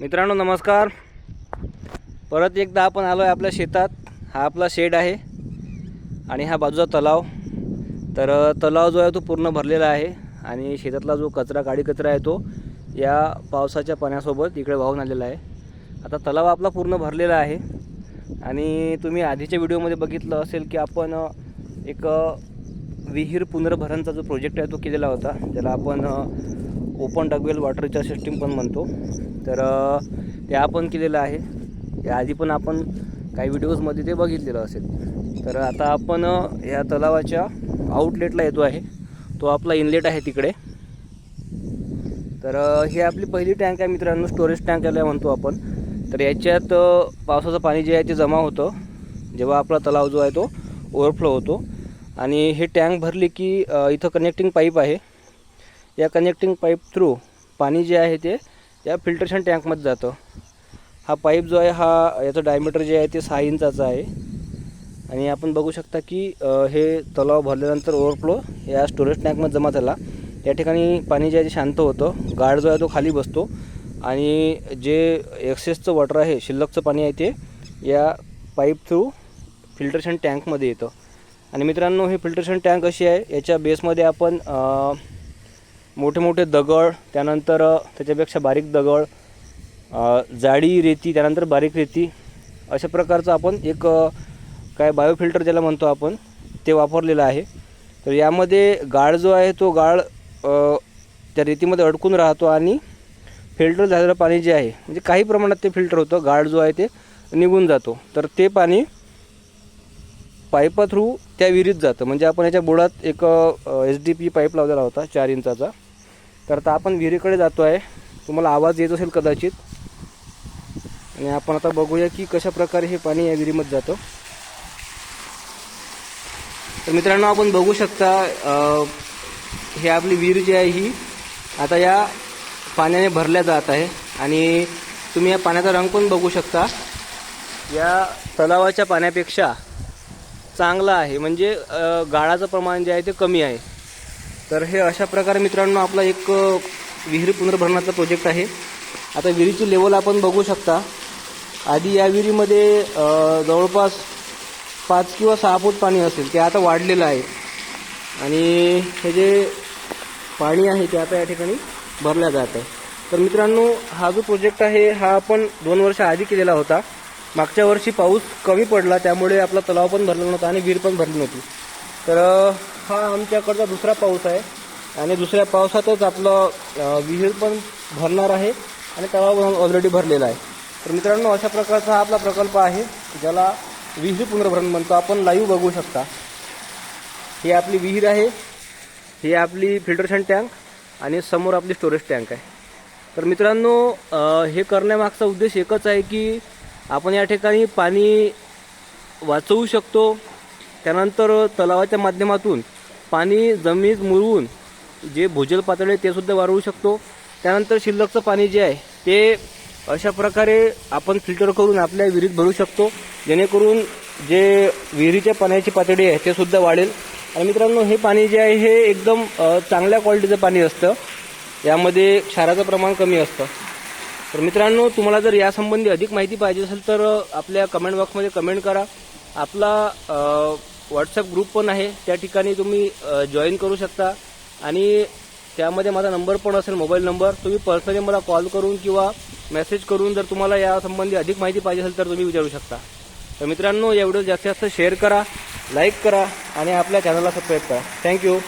मित्रांनो नमस्कार. परत एकदा आपण आलो आहे आपल्या शेतात. हा आपला शेड आहे आणि हा बाजूचा तलाव. तर तलाव जो आहे तो पूर्ण भरलेला आहे आणि शेतातला जो कचरा काळी कचरा आहे तो या पावसाच्या पाण्यासोबत इकडे वाहून आलेला आहे. आता तलाव आपला पूर्ण भरलेला आहे आणि तुम्ही आधीच्या व्हिडिओमध्ये बघितलं असेल की आपण एक विहीर पुनर्भरणचा जो प्रोजेक्ट आहे तो केलेला होता. ज्याला आपण open dug well water recharge system पण म्हणतो. तर ते आपण केलेलं आहे. या आधी पण आपण काही व्हिडिओजमध्ये ते बघितलेलं असेल. तर आता आपण या तलावाच्या आउटलेटला येतो आहे. तो आपला इनलेट आहे तिकडे. तर ही आपली पहिली टँक आहे मित्रांनो. स्टोरेज टँक याला म्हणतो आपण. तर याच्यात पावसाचं पाणी जे आहे ते जमा होतं. जेव्हा आपला तलाव जो आहे तो ओव्हरफ्लो होतो. आणि हे टँक भरली की इथं कनेक्टिंग पाईप आहे. या कनेक्टिंग पाईप थ्रू पाणी जे आहे ते या फिल्टरेशन टँकमध्ये जातं. हा पाईप जो आहे हा याचं डायमीटर जे आहे ते सहा इंचाचा आहे. आणि आपण बघू शकता की हे तलाव भरल्यानंतर ओव्हरफ्लो या स्टोरेज टँकमध्ये जमा झाला. या ठिकाणी पाणी जे आहे ते शांत होतं. गाळ जो आहे तो खाली बसतो. आणि जे एक्सेसचं वॉटर आहे शिल्लकचं पाणी आहे ते या पाईप थ्रू फिल्टरेशन टँकमध्ये येतं. आणि मित्रांनो ही फिल्टरेशन टँक अशी आहे. याच्या बेसमध्ये आपण मोठे मोठे दगड त्यानंतर त्याच्यापेक्षा बारीक दगड जाडी रेती त्यानंतर बारीक रेती अशा प्रकारचं आपण एक काय बायोफिल्टर ज्याला म्हणतो आपण ते वापरलेलं आहे. तर यामध्ये गाळ जो आहे तो गाळ त्या रेतीमध्ये अडकून राहतो आणि फिल्टर झालेलं पाणी जे आहे म्हणजे काही प्रमाणात ते फिल्टर होतं गाळ जो आहे ते निघून जातो. तर ते पाणी पाईपा थ्रू त्या विहिरीत जातं. म्हणजे आपण याच्या बुडात एक एच डी पी पाईप लावलेला होता चार इंचाचा. तर आता आपण विहिरीकडे जातो आहे तुम्हाला आवाज येत असेल कदाचित. आणि आपण आता बघूया की कशा प्रकारे हे पाणी या विहिरीमध्ये जातं. तर मित्रांनो आपण बघू शकता हे आपली विहीर जी आहे ही आता या पाण्याने भरल्या जात आहे. आणि तुम्ही या पाण्याचा रंग पण बघू शकता. या तलावाच्या पाण्यापेक्षा चांगला आहे. म्हणजे गाळाचं प्रमाण जे आहे ते कमी आहे. तर हे अशा प्रकारे मित्रांनो आपला एक विहीर पुनर्भरणाचा प्रोजेक्ट आहे. आता विहिरीची लेवल आपण बघू शकता. आधी या विहिरीमध्ये जवळपास पाच किंवा सहा फूट पाणी असेल. ते आता वाढलेलं आहे. आणि हे जे पाणी आहे ते आता या ठिकाणी भरल्या जात आहे. तर मित्रांनो हा जो प्रोजेक्ट आहे हा आपण दोन वर्ष आधी केलेला होता. मागच्या वर्षी पाऊस कमी पडला त्यामुळे आपला तलाव पण भरला नव्हता आणि विहीर पण भरली नव्हती. तर हा आमच्याकडचा दुसरा पाऊस आहे. आणि दुसऱ्या पावसातच आपलं विहीर पण भरणार आहे. आणि तलाव ऑलरेडी भरलेला आहे. तर मित्रांनो अशा प्रकारचा हा आपला प्रकल्प आहे ज्याला विहीर पुनर्भरण म्हणतो. आपण लाईव्ह बघू शकता. ही आपली विहीर आहे. ही आपली फिल्टरेशन टँक आणि समोर आपली स्टोरेज टँक आहे. तर मित्रांनो हे करण्यामागचा उद्देश एकच आहे की आपण या ठिकाणी पाणी वाचवू शकतो. त्यानंतर तलावाच्या माध्यमातून पाणी जमिनीत मुरवून जे भूजल पातळी आहे ते सुद्धा वाढवू शकतो. त्यानंतर शिल्लकचं पाणी जे आहे ते अशा प्रकारे आपण फिल्टर करून आपल्या विहिरीत भरू शकतो. जेणेकरून जे विहिरीच्या पाण्याची पातळी आहे ते सुद्धा वाढेल. आणि मित्रांनो हे पाणी जे आहे हे एकदम चांगल्या क्वालिटीचं पाणी असतं. यामध्ये क्षाराचं प्रमाण कमी असतं. तर मित्रांनो तुम्हाला जर यासंबंधी अधिक माहिती पाहिजे असेल तर आपल्या कमेंट बॉक्समध्ये कमेंट करा. आपला व्हॉट्सअप ग्रुप पण आहे. त्या ठिकाणी तुम्ही जॉईन करू शकता. आणि त्यामध्ये माझा नंबर पण असेल मोबाईल नंबर तुम्ही पर्सनली मला कॉल करून किंवा मेसेज करून जर तुम्हाला यासंबंधी अधिक माहिती पाहिजे असेल तर तुम्ही विचारू शकता. तर मित्रांनो या व्हिडिओ जास्तीत जास्त शेअर करा लाईक करा आणि आपल्या चॅनलला सबस्क्राईब करा. थँक्यू